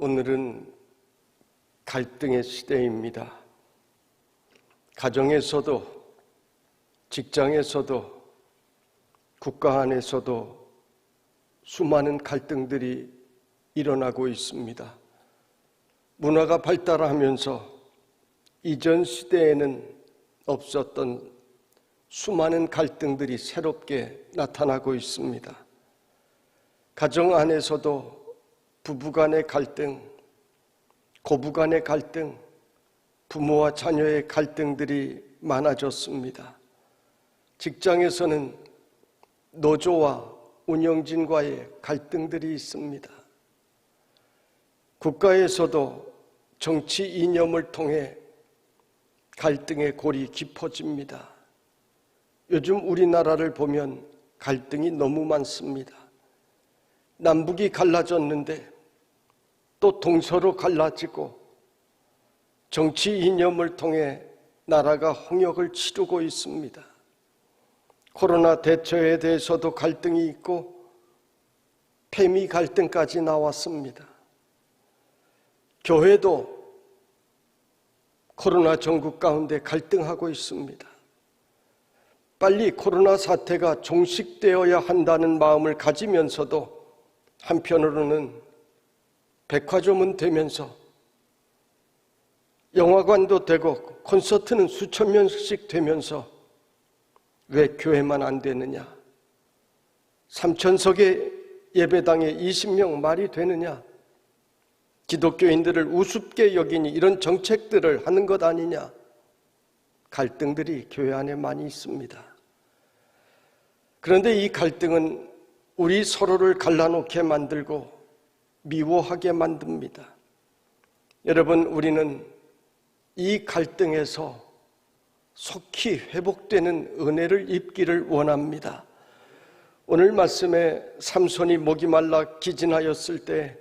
오늘은 갈등의 시대입니다. 가정에서도, 직장에서도, 국가 안에서도 수많은 갈등들이 일어나고 있습니다. 문화가 발달하면서 이전 시대에는 없었던 수많은 갈등들이 새롭게 나타나고 있습니다. 가정 안에서도 부부 간의 갈등, 고부 간의 갈등, 부모와 자녀의 갈등들이 많아졌습니다. 직장에서는 노조와 운영진과의 갈등들이 있습니다. 국가에서도 정치 이념을 통해 갈등의 골이 깊어집니다. 요즘 우리나라를 보면 갈등이 너무 많습니다. 남북이 갈라졌는데 또 동서로 갈라지고 정치 이념을 통해 나라가 홍역을 치르고 있습니다. 코로나 대처에 대해서도 갈등이 있고 패미 갈등까지 나왔습니다. 교회도 코로나 전국 가운데 갈등하고 있습니다. 빨리 코로나 사태가 종식되어야 한다는 마음을 가지면서도 한편으로는 백화점은 되면서 영화관도 되고 콘서트는 수천 명씩 되면서 왜 교회만 안 되느냐? 삼천석의 예배당에 20명 말이 되느냐? 기독교인들을 우습게 여기니 이런 정책들을 하는 것 아니냐? 갈등들이 교회 안에 많이 있습니다. 그런데 이 갈등은 우리 서로를 갈라놓게 만들고 미워하게 만듭니다. 여러분, 우리는 이 갈등에서 속히 회복되는 은혜를 입기를 원합니다. 오늘 말씀에 삼손이 목이 말라 기진하였을 때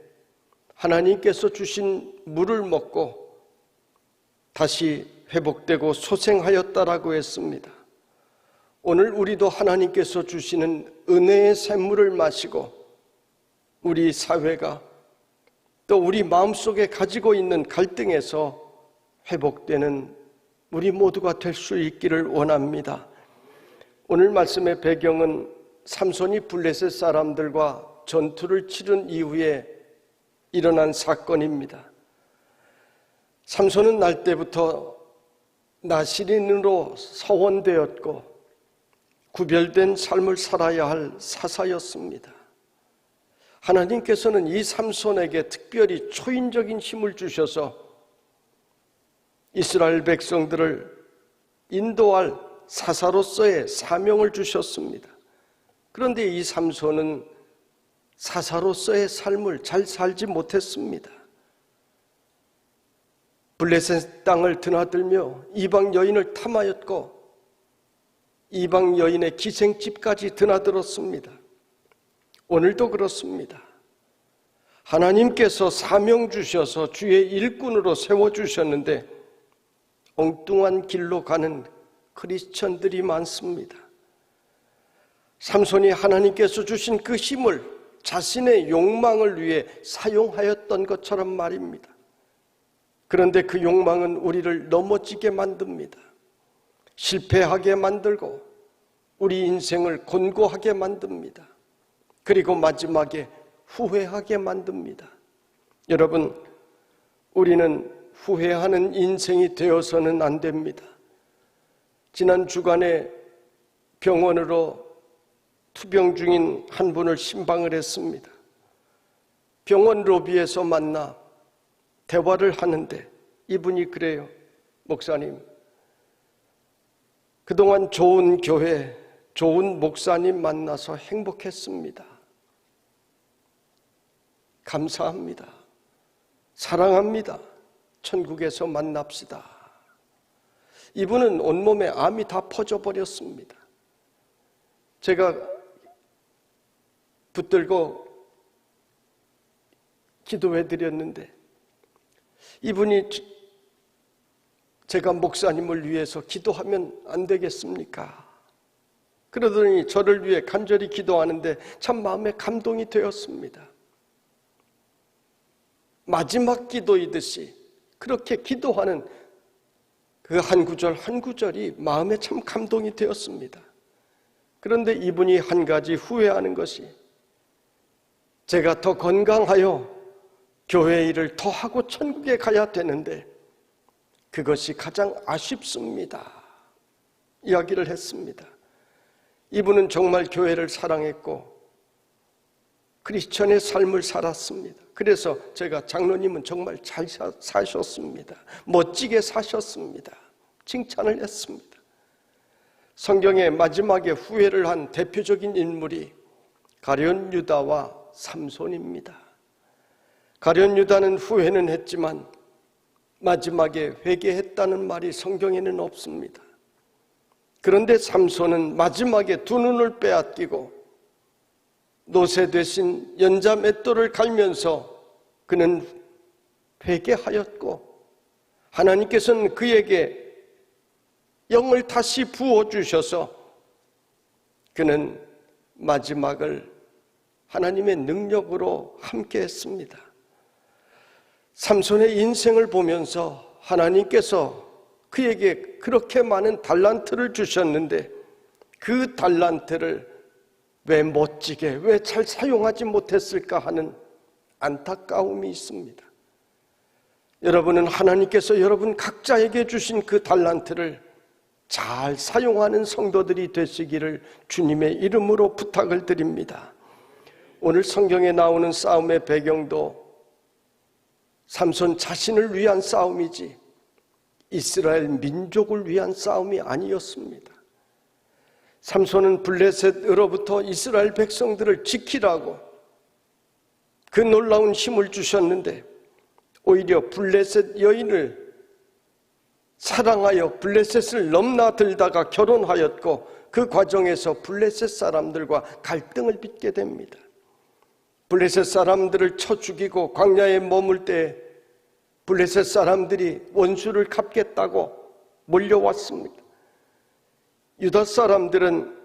하나님께서 주신 물을 먹고 다시 회복되고 소생하였다라고 했습니다. 오늘 우리도 하나님께서 주시는 은혜의 샘물을 마시고 우리 사회가 또 우리 마음속에 가지고 있는 갈등에서 회복되는 우리 모두가 될 수 있기를 원합니다. 오늘 말씀의 배경은 삼손이 블레셋 사람들과 전투를 치른 이후에 일어난 사건입니다. 삼손은 날 때부터 나시린으로 서원되었고 구별된 삶을 살아야 할 사사였습니다. 하나님께서는 이 삼손에게 특별히 초인적인 힘을 주셔서 이스라엘 백성들을 인도할 사사로서의 사명을 주셨습니다. 그런데 이 삼손은 사사로서의 삶을 잘 살지 못했습니다. 블레셋 땅을 드나들며 이방 여인을 탐하였고 이방 여인의 기생집까지 드나들었습니다. 오늘도 그렇습니다. 하나님께서 사명 주셔서 주의 일꾼으로 세워 주셨는데 엉뚱한 길로 가는 크리스천들이 많습니다. 삼손이 하나님께서 주신 그 힘을 자신의 욕망을 위해 사용하였던 것처럼 말입니다. 그런데 그 욕망은 우리를 넘어지게 만듭니다. 실패하게 만들고 우리 인생을 곤고하게 만듭니다. 그리고 마지막에 후회하게 만듭니다. 여러분, 우리는 후회하는 인생이 되어서는 안 됩니다. 지난 주간에 병원으로 투병 중인 한 분을 신방을 했습니다. 병원 로비에서 만나 대화를 하는데 이분이 그래요. 목사님, 그동안 좋은 교회, 좋은 목사님 만나서 행복했습니다. 감사합니다. 사랑합니다. 천국에서 만납시다. 이분은 온몸에 암이 다 퍼져버렸습니다. 제가 붙들고 기도해 드렸는데 이분이 제가 목사님을 위해서 기도하면 안 되겠습니까? 그러더니 저를 위해 간절히 기도하는데 참 마음에 감동이 되었습니다. 마지막 기도이듯이 그렇게 기도하는 그 한 구절 한 구절이 마음에 참 감동이 되었습니다. 그런데 이분이 한 가지 후회하는 것이 제가 더 건강하여 교회 일을 더 하고 천국에 가야 되는데 그것이 가장 아쉽습니다. 이야기를 했습니다. 이분은 정말 교회를 사랑했고 크리스천의 삶을 살았습니다. 그래서 제가 장로님은 정말 잘 사- 사셨습니다. 멋지게 사셨습니다. 칭찬을 했습니다. 성경의 마지막에 후회를 한 대표적인 인물이 가련 유다와 삼손입니다. 가련 유다는 후회는 했지만 마지막에 회개했다는 말이 성경에는 없습니다. 그런데 삼손은 마지막에 두 눈을 빼앗기고 노새 대신 연자 맷돌을 갈면서 그는 회개하였고 하나님께서는 그에게 영을 다시 부어 주셔서 그는 마지막을 하나님의 능력으로 함께 했습니다. 삼손의 인생을 보면서 하나님께서 그에게 그렇게 많은 달란트를 주셨는데 그 달란트를 왜 멋지게, 왜 잘 사용하지 못했을까 하는 안타까움이 있습니다. 여러분은 하나님께서 여러분 각자에게 주신 그 달란트를 잘 사용하는 성도들이 되시기를 주님의 이름으로 부탁을 드립니다. 오늘 성경에 나오는 싸움의 배경도 삼손 자신을 위한 싸움이지 이스라엘 민족을 위한 싸움이 아니었습니다. 삼손은 블레셋으로부터 이스라엘 백성들을 지키라고 그 놀라운 힘을 주셨는데 오히려 블레셋 여인을 사랑하여 블레셋을 넘나들다가 결혼하였고 그 과정에서 블레셋 사람들과 갈등을 빚게 됩니다. 블레셋 사람들을 쳐 죽이고 광야에 머물 때 블레셋 사람들이 원수를 갚겠다고 몰려왔습니다. 유다 사람들은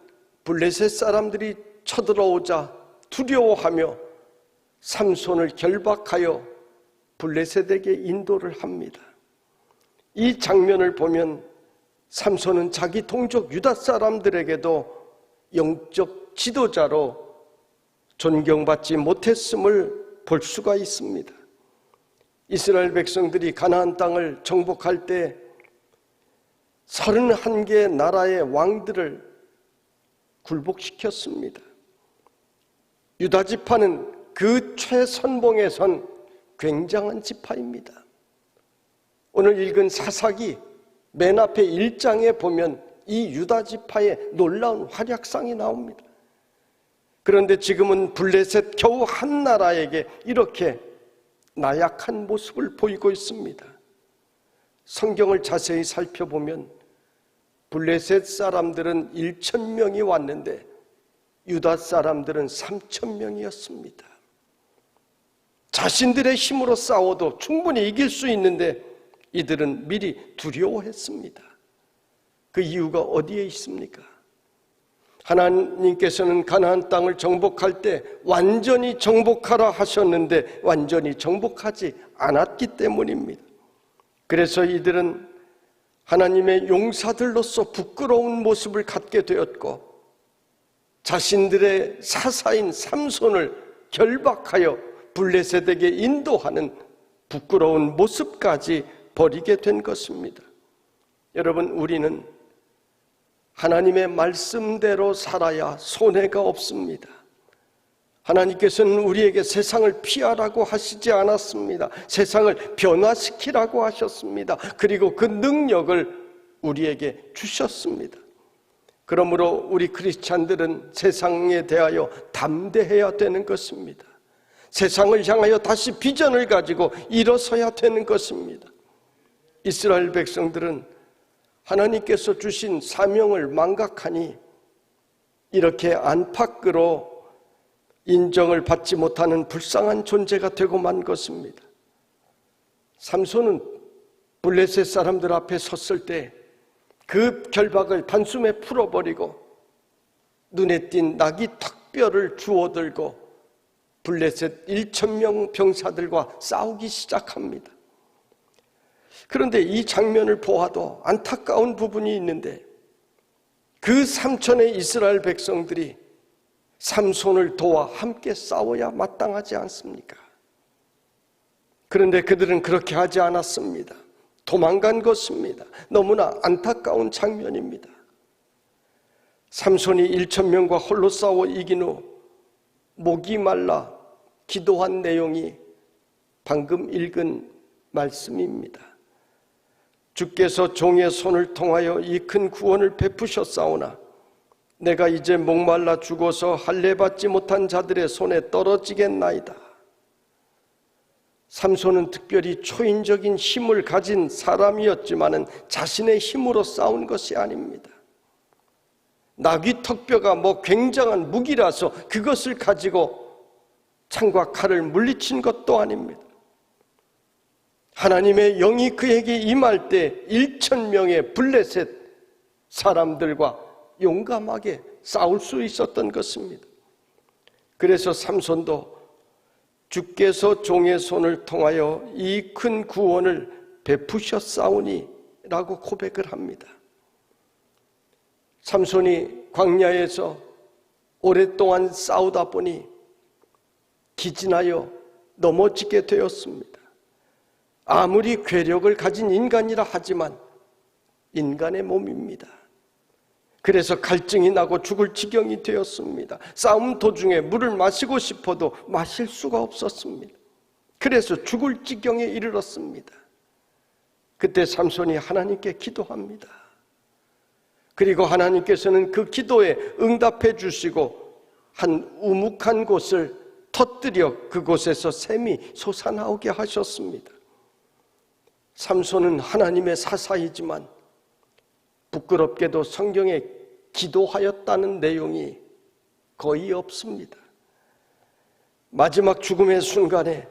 블레셋 사람들이 쳐들어오자 두려워하며 삼손을 결박하여 블레셋에게 인도를 합니다. 이 장면을 보면 삼손은 자기 동족 유다 사람들에게도 영적 지도자로 존경받지 못했음을 볼 수가 있습니다. 이스라엘 백성들이 가나안 땅을 정복할 때 31개 나라의 왕들을 굴복시켰습니다. 유다 지파는 그 최선봉에 선 굉장한 지파입니다. 오늘 읽은 사사기 맨 앞에 1장에 보면 이 유다 지파의 놀라운 활약상이 나옵니다. 그런데 지금은 블레셋 겨우 한 나라에게 이렇게 나약한 모습을 보이고 있습니다. 성경을 자세히 살펴보면 블레셋 사람들은 1천 명이 왔는데 유다 사람들은 3천 명이었습니다. 자신들의 힘으로 싸워도 충분히 이길 수 있는데 이들은 미리 두려워했습니다. 그 이유가 어디에 있습니까? 하나님께서는 가나안 땅을 정복할 때 완전히 정복하라 하셨는데 완전히 정복하지 않았기 때문입니다. 그래서 이들은 하나님의 용사들로서 부끄러운 모습을 갖게 되었고 자신들의 사사인 삼손을 결박하여 블레셋에게 인도하는 부끄러운 모습까지 버리게 된 것입니다. 여러분, 우리는 하나님의 말씀대로 살아야 손해가 없습니다. 하나님께서는 우리에게 세상을 피하라고 하시지 않았습니다. 세상을 변화시키라고 하셨습니다. 그리고 그 능력을 우리에게 주셨습니다. 그러므로 우리 크리스찬들은 세상에 대하여 담대해야 되는 것입니다. 세상을 향하여 다시 비전을 가지고 일어서야 되는 것입니다. 이스라엘 백성들은 하나님께서 주신 사명을 망각하니 이렇게 안팎으로 인정을 받지 못하는 불쌍한 존재가 되고 만 것입니다. 삼손은 블레셋 사람들 앞에 섰을 때 그 결박을 단숨에 풀어버리고 눈에 띈 낙이 턱뼈를 주워들고 블레셋 1천명 병사들과 싸우기 시작합니다. 그런데 이 장면을 보아도 안타까운 부분이 있는데 그 삼천의 이스라엘 백성들이 삼손을 도와 함께 싸워야 마땅하지 않습니까? 그런데 그들은 그렇게 하지 않았습니다. 도망간 것입니다. 너무나 안타까운 장면입니다. 삼손이 1천 명과 홀로 싸워 이긴 후 목이 말라 기도한 내용이 방금 읽은 말씀입니다. 주께서 종의 손을 통하여 이 큰 구원을 베푸셨사오나 내가 이제 목말라 죽어서 할례 받지 못한 자들의 손에 떨어지겠나이다. 삼손은 특별히 초인적인 힘을 가진 사람이었지만은 자신의 힘으로 싸운 것이 아닙니다. 나귀 턱뼈가 뭐 굉장한 무기라서 그것을 가지고 창과 칼을 물리친 것도 아닙니다. 하나님의 영이 그에게 임할 때 1천 명의 블레셋 사람들과 용감하게 싸울 수 있었던 것입니다. 그래서 삼손도 주께서 종의 손을 통하여 이 큰 구원을 베푸셨사오니 라고 고백을 합니다. 삼손이 광야에서 오랫동안 싸우다 보니 기진하여 넘어지게 되었습니다. 아무리 괴력을 가진 인간이라 하지만 인간의 몸입니다. 그래서 갈증이 나고 죽을 지경이 되었습니다. 싸움 도중에 물을 마시고 싶어도 마실 수가 없었습니다. 그래서 죽을 지경에 이르렀습니다. 그때 삼손이 하나님께 기도합니다. 그리고 하나님께서는 그 기도에 응답해 주시고 한 우묵한 곳을 터뜨려 그곳에서 샘이 솟아나오게 하셨습니다. 삼손은 하나님의 사사이지만 부끄럽게도 성경에 기도하였다는 내용이 거의 없습니다. 마지막 죽음의 순간에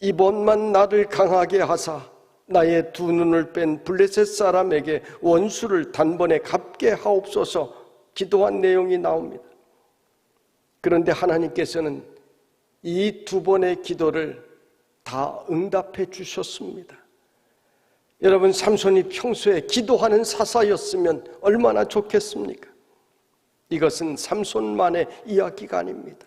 이번만 나를 강하게 하사 나의 두 눈을 뺀 블레셋 사람에게 원수를 단번에 갚게 하옵소서 기도한 내용이 나옵니다. 그런데 하나님께서는 이 두 번의 기도를 다 응답해 주셨습니다. 여러분 삼손이 평소에 기도하는 사사였으면 얼마나 좋겠습니까? 이것은 삼손만의 이야기가 아닙니다.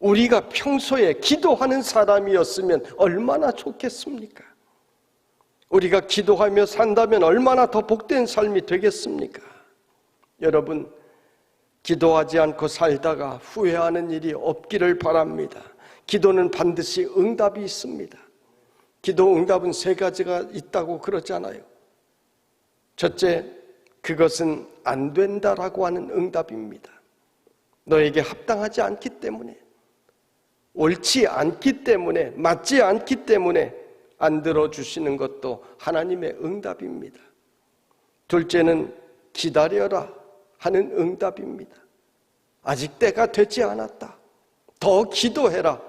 우리가 평소에 기도하는 사람이었으면 얼마나 좋겠습니까? 우리가 기도하며 산다면 얼마나 더 복된 삶이 되겠습니까? 여러분, 기도하지 않고 살다가 후회하는 일이 없기를 바랍니다. 기도는 반드시 응답이 있습니다. 기도 응답은 세 가지가 있다고 그러잖아요. 첫째, 그것은 안 된다라고 하는 응답입니다. 너에게 합당하지 않기 때문에, 옳지 않기 때문에, 맞지 않기 때문에 안 들어주시는 것도 하나님의 응답입니다. 둘째는 기다려라 하는 응답입니다. 아직 때가 되지 않았다. 더 기도해라.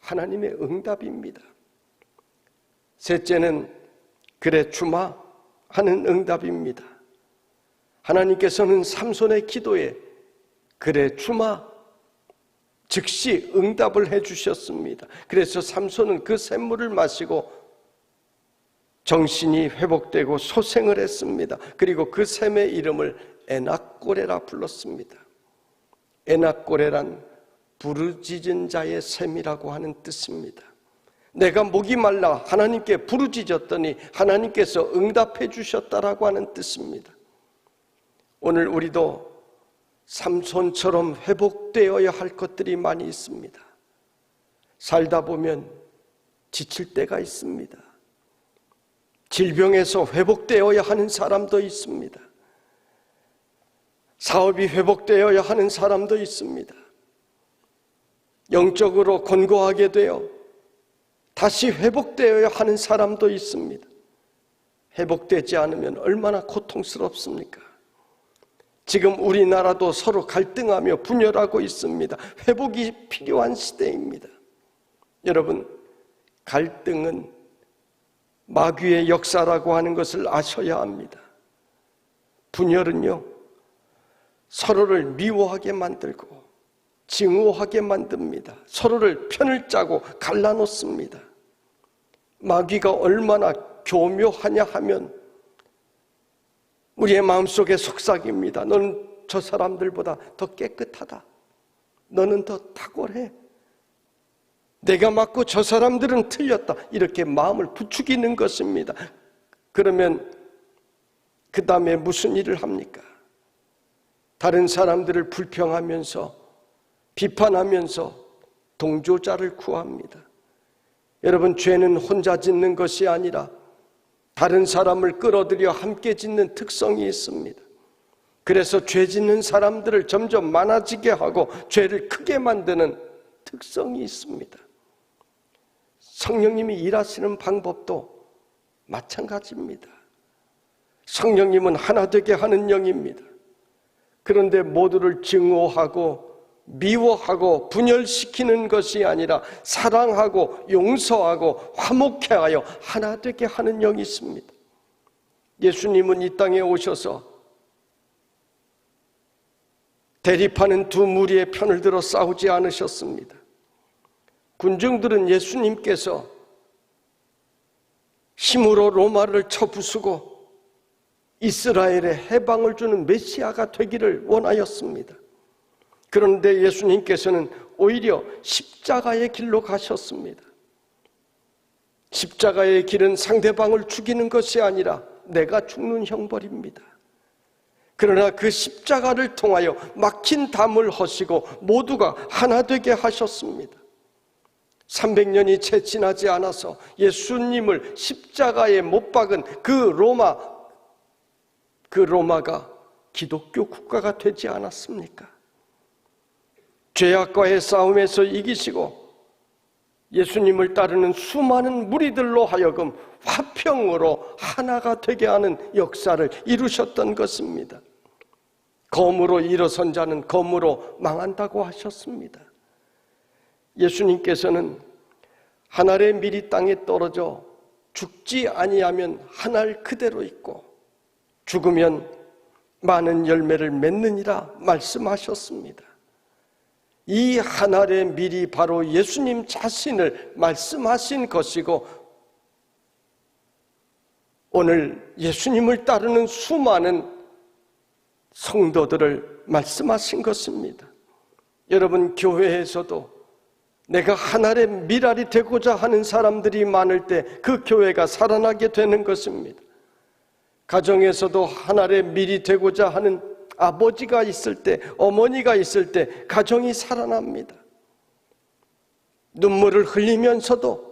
하나님의 응답입니다. 셋째는 그래 주마 하는 응답입니다. 하나님께서는 삼손의 기도에 그래 주마 즉시 응답을 해 주셨습니다. 그래서 삼손은 그 샘물을 마시고 정신이 회복되고 소생을 했습니다. 그리고 그 샘의 이름을 에낙고레라 불렀습니다. 에낙고레란 부르짖은 자의 샘이라고 하는 뜻입니다. 내가 목이 말라 하나님께 부르짖었더니 하나님께서 응답해 주셨다라고 하는 뜻입니다. 오늘 우리도 삼손처럼 회복되어야 할 것들이 많이 있습니다. 살다 보면 지칠 때가 있습니다. 질병에서 회복되어야 하는 사람도 있습니다. 사업이 회복되어야 하는 사람도 있습니다. 영적으로 권고하게 되어 다시 회복되어야 하는 사람도 있습니다. 회복되지 않으면 얼마나 고통스럽습니까? 지금 우리나라도 서로 갈등하며 분열하고 있습니다. 회복이 필요한 시대입니다. 여러분, 갈등은 마귀의 역사라고 하는 것을 아셔야 합니다. 분열은요, 서로를 미워하게 만들고 증오하게 만듭니다. 서로를 편을 짜고 갈라놓습니다. 마귀가 얼마나 교묘하냐 하면 우리의 마음속에 속삭입니다. 너는 저 사람들보다 더 깨끗하다. 너는 더 탁월해. 내가 맞고 저 사람들은 틀렸다. 이렇게 마음을 부추기는 것입니다. 그러면 그 다음에 무슨 일을 합니까? 다른 사람들을 불평하면서 비판하면서 동조자를 구합니다. 여러분, 죄는 혼자 짓는 것이 아니라 다른 사람을 끌어들여 함께 짓는 특성이 있습니다. 그래서 죄 짓는 사람들을 점점 많아지게 하고 죄를 크게 만드는 특성이 있습니다. 성령님이 일하시는 방법도 마찬가지입니다. 성령님은 하나 되게 하는 영입니다. 그런데 모두를 증오하고 미워하고 분열시키는 것이 아니라 사랑하고 용서하고 화목해 하여 하나 되게 하는 영이 있습니다. 예수님은 이 땅에 오셔서 대립하는 두 무리의 편을 들어 싸우지 않으셨습니다. 군중들은 예수님께서 힘으로 로마를 쳐부수고 이스라엘에 해방을 주는 메시아가 되기를 원하였습니다. 그런데 예수님께서는 오히려 십자가의 길로 가셨습니다. 십자가의 길은 상대방을 죽이는 것이 아니라 내가 죽는 형벌입니다. 그러나 그 십자가를 통하여 막힌 담을 허시고 모두가 하나 되게 하셨습니다. 300년이 채 지나지 않아서 예수님을 십자가에 못 박은 그 로마, 그 로마가 기독교 국가가 되지 않았습니까? 죄악과의 싸움에서 이기시고 예수님을 따르는 수많은 무리들로 하여금 화평으로 하나가 되게 하는 역사를 이루셨던 것입니다. 검으로 일어선 자는 검으로 망한다고 하셨습니다. 예수님께서는 한 알의 밀이 땅에 떨어져 죽지 아니하면 한 알 그대로 있고 죽으면 많은 열매를 맺느니라 말씀하셨습니다. 이 한 알의 밀이 바로 예수님 자신을 말씀하신 것이고 오늘 예수님을 따르는 수많은 성도들을 말씀하신 것입니다. 여러분 교회에서도 내가 하나의 미랄이 되고자 하는 사람들이 많을 때 그 교회가 살아나게 되는 것입니다. 가정에서도 하나의 밀이 되고자 하는 아버지가 있을 때, 어머니가 있을 때 가정이 살아납니다. 눈물을 흘리면서도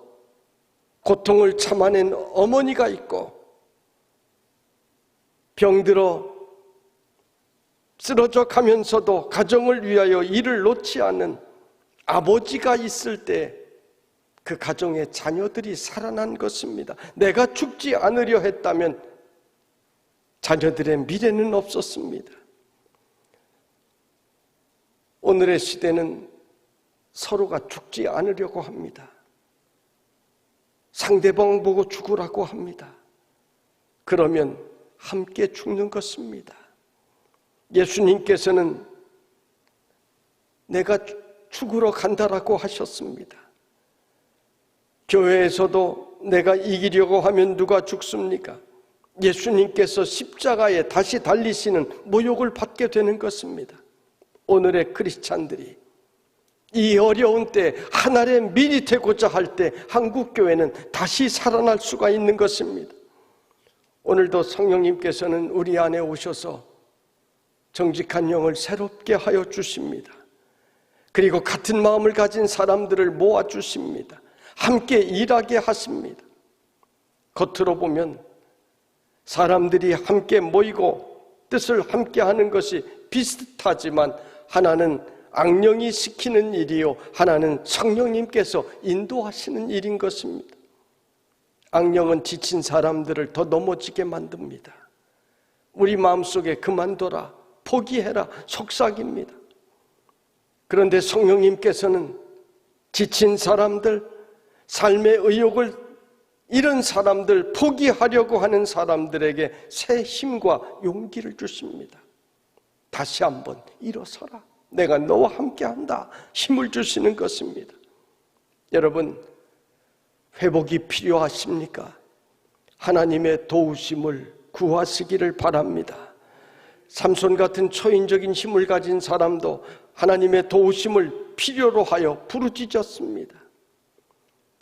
고통을 참아낸 어머니가 있고 병들어 쓰러져 가면서도 가정을 위하여 일을 놓지 않는 아버지가 있을 때 그 가정의 자녀들이 살아난 것입니다. 내가 죽지 않으려 했다면 자녀들의 미래는 없었습니다. 오늘의 시대는 서로가 죽지 않으려고 합니다. 상대방 보고 죽으라고 합니다. 그러면 함께 죽는 것입니다. 예수님께서는 내가 죽으러 간다라고 하셨습니다. 교회에서도 내가 이기려고 하면 누가 죽습니까? 예수님께서 십자가에 다시 달리시는 모욕을 받게 되는 것입니다. 오늘의 크리스찬들이 이 어려운 때 하나의 밀이 되고자 할 때 한국 교회는 다시 살아날 수가 있는 것입니다. 오늘도 성령님께서는 우리 안에 오셔서 정직한 영을 새롭게 하여 주십니다. 그리고 같은 마음을 가진 사람들을 모아 주십니다. 함께 일하게 하십니다. 겉으로 보면 사람들이 함께 모이고 뜻을 함께 하는 것이 비슷하지만 하나는 악령이 시키는 일이요. 하나는 성령님께서 인도하시는 일인 것입니다. 악령은 지친 사람들을 더 넘어지게 만듭니다. 우리 마음속에 그만둬라, 포기해라, 속삭입니다. 그런데 성령님께서는 지친 사람들, 삶의 의욕을 잃은 사람들, 포기하려고 하는 사람들에게 새 힘과 용기를 주십니다. 다시 한번 일어서라. 내가 너와 함께 한다. 힘을 주시는 것입니다. 여러분, 회복이 필요하십니까? 하나님의 도우심을 구하시기를 바랍니다. 삼손 같은 초인적인 힘을 가진 사람도 하나님의 도우심을 필요로 하여 부르짖었습니다.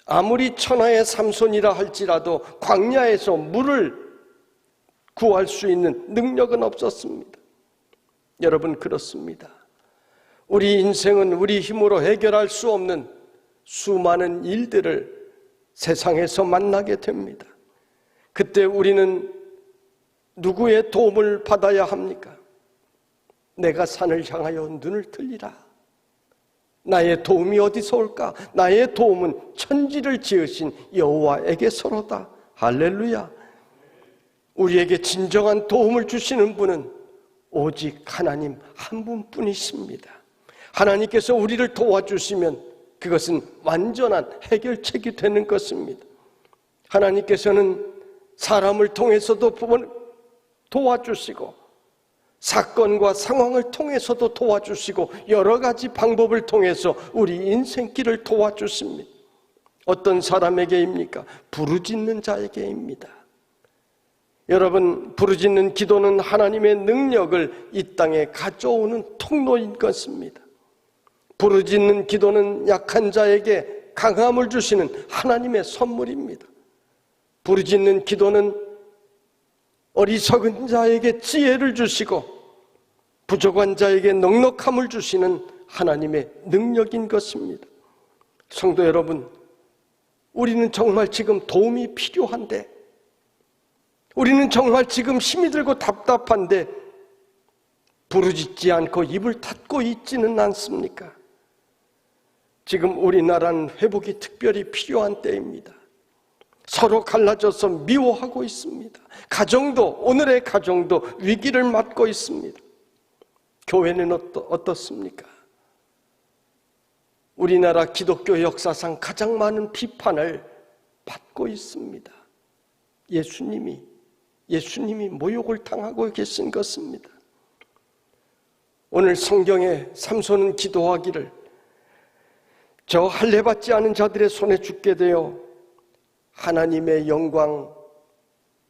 아무리 천하의 삼손이라 할지라도 광야에서 물을 구할 수 있는 능력은 없었습니다. 여러분 그렇습니다. 우리 인생은 우리 힘으로 해결할 수 없는 수많은 일들을 세상에서 만나게 됩니다. 그때 우리는 누구의 도움을 받아야 합니까? 내가 산을 향하여 눈을 들리라. 나의 도움이 어디서 올까? 나의 도움은 천지를 지으신 여호와에게서로다. 할렐루야. 우리에게 진정한 도움을 주시는 분은 오직 하나님 한 분뿐이십니다. 하나님께서 우리를 도와주시면 그것은 완전한 해결책이 되는 것입니다. 하나님께서는 사람을 통해서도 도와주시고 사건과 상황을 통해서도 도와주시고 여러 가지 방법을 통해서 우리 인생길을 도와주십니다. 어떤 사람에게입니까? 부르짖는 자에게입니다. 여러분, 부르짖는 기도는 하나님의 능력을 이 땅에 가져오는 통로인 것입니다. 부르짖는 기도는 약한 자에게 강함을 주시는 하나님의 선물입니다. 부르짖는 기도는 어리석은 자에게 지혜를 주시고 부족한 자에게 넉넉함을 주시는 하나님의 능력인 것입니다. 성도 여러분, 우리는 정말 지금 도움이 필요한데, 우리는 정말 지금 힘이 들고 답답한데, 부르짖지 않고 입을 닫고 있지는 않습니까? 지금 우리나라는 회복이 특별히 필요한 때입니다. 서로 갈라져서 미워하고 있습니다. 가정도, 오늘의 가정도 위기를 맞고 있습니다. 교회는 어떠, 어떻습니까? 우리나라 기독교 역사상 가장 많은 비판을 받고 있습니다. 예수님이, 예수님이 모욕을 당하고 계신 것입니다. 오늘 성경에 삼손은 기도하기를 저 할례받지 않은 자들의 손에 죽게 되어 하나님의 영광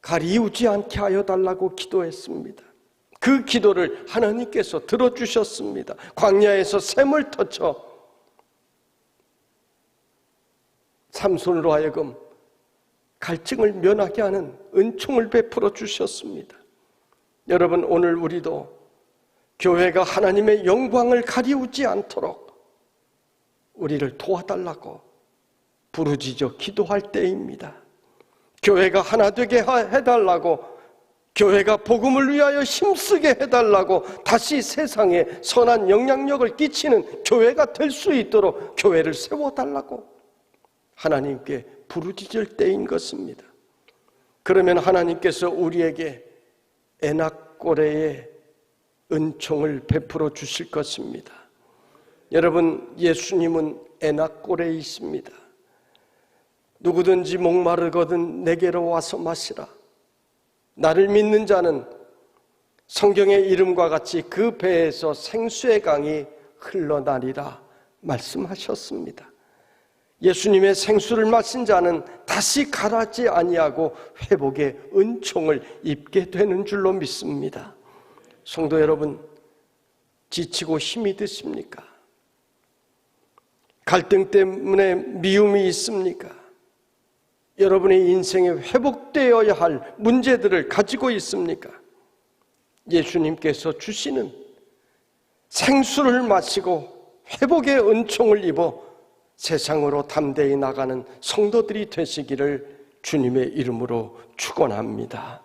가리우지 않게 하여 달라고 기도했습니다. 그 기도를 하나님께서 들어주셨습니다. 광야에서 샘을 터쳐 삼손으로 하여금 갈증을 면하게 하는 은총을 베풀어 주셨습니다. 여러분, 오늘 우리도 교회가 하나님의 영광을 가리우지 않도록 우리를 도와달라고 부르짖어 기도할 때입니다. 교회가 하나 되게 해달라고 교회가 복음을 위하여 힘쓰게 해달라고 다시 세상에 선한 영향력을 끼치는 교회가 될 수 있도록 교회를 세워달라고 하나님께 부르짖을 때인 것입니다. 그러면 하나님께서 우리에게 에낙고레의 은총을 베풀어 주실 것입니다. 여러분, 예수님은 에낙고레이십니다. 누구든지 목마르거든 내게로 와서 마시라. 나를 믿는 자는 성경의 이름과 같이 그 배에서 생수의 강이 흘러나리라 말씀하셨습니다. 예수님의 생수를 마신 자는 다시 가라지 아니하고 회복의 은총을 입게 되는 줄로 믿습니다. 성도 여러분, 지치고 힘이 드십니까? 갈등 때문에 미움이 있습니까? 여러분의 인생에 회복되어야 할 문제들을 가지고 있습니까? 예수님께서 주시는 생수를 마시고 회복의 은총을 입어 세상으로 담대히 나가는 성도들이 되시기를 주님의 이름으로 축원합니다.